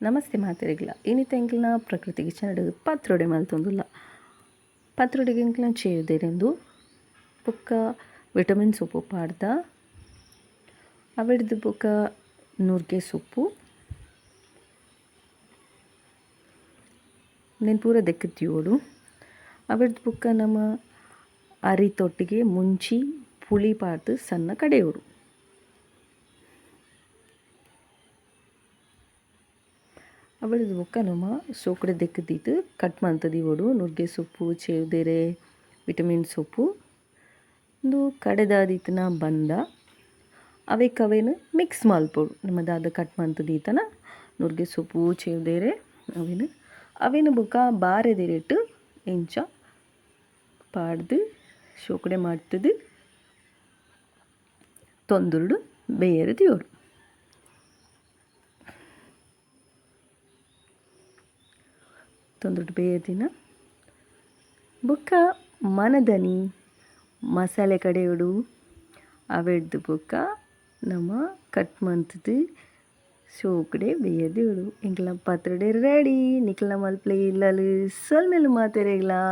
ನಮಸ್ತೆ ಮಾತೆರೆಗ್ಲ. ಪ್ರಕೃತಿ ಕಿಚನ್ ಪ್ರಕೃತಿಗೆ ಚಂಡು ಪತ್ರೊಡೆ ಮಲ್ತೊಂದುಲ್ಲ ಪತ್ರೊಡೆಗೆ ಎಂಕ್ಲನ ಚೇಯುದೆರೆಂದು ಬೊಕ್ಕ ವಿಟಮಿನ್ ಸೊಪ್ಪು ಪಾಡ್ದ. ಅವಿಡ್ದು ಬೊಕ್ಕ ನುರ್ಗೆ ಸೊಪ್ಪು నేను ಪೂರ ದೆಕ್ಕತ್ತೀವೋಡು ಅವಿಡ್ದು ಪುಕ್ಕ ನಮ್ಮ ಅರಿತೊಟ್ಟಿಗೆ ಮುಂಚಿ ಪುಳಿ ಪಾಡ್ದು ಸಣ್ಣ ಕಡೆಯೋಡು ಅವಳದು ಬೊಕ್ಕ ನಮ್ಮ ಸೋಕಡೆ ದೆಕ್ಕದಿತ್ತು ಕಟ್ ಮಂತದಿವೋಡು ನುಗ್ಗೆ ಸೊಪ್ಪು, ಚೇವ್ದೆರೆ, ವಿಟಮಿನ್ ಸೊಪ್ಪು. ಒಂದು ಕಡೆದಾದೀತನ ಬಂದ. ಅವಕ್ಕೆ ಅವೇನು ಮಿಕ್ಸ್ ಮಲ್ಪೊಡು ನಮ್ಮದಾದ ಕಟ್ ಮಾಡ್ತದೀತನ ನುರ್ಗೆ ಸೊಪ್ಪು, ಚೇವ್ದೆರೆ, ಅವೇನು? ಅವೇನು ಬೊಕ್ಕ ಬಾರೆದೆರಿಟ್ಟು, ಎಂಚ ಪಾಡ್ದು, ಶೋಕಡೆ ಮಾಡ್ತದೆ ಬೇರೆ ಬೇಯರು ತೊಂದುರುಡು ಬೇಯದಿನ ಬೊಕ್ಕ ಮನದನಿ, ಮಸಾಲೆ ಕಡೆಯೋಡು ಅವೆಡ್ದು ಬೊಕ್ಕ, ನಮ್ಮ ಕಟ್ ಮಂತದು ಶೋಕಡೆ ಬೇಯದಿಯೋಡು ಎಂಕ್ಲ ಪತ್ರಡೆ ರೆಡಿ. ನಿಕ್ಲ ಮಲ್ಪಲೆ ಇಲ್ಲ ಸೊಲ್ಮೆಲು ಮಾತೆರೆಗ್ಲಾ.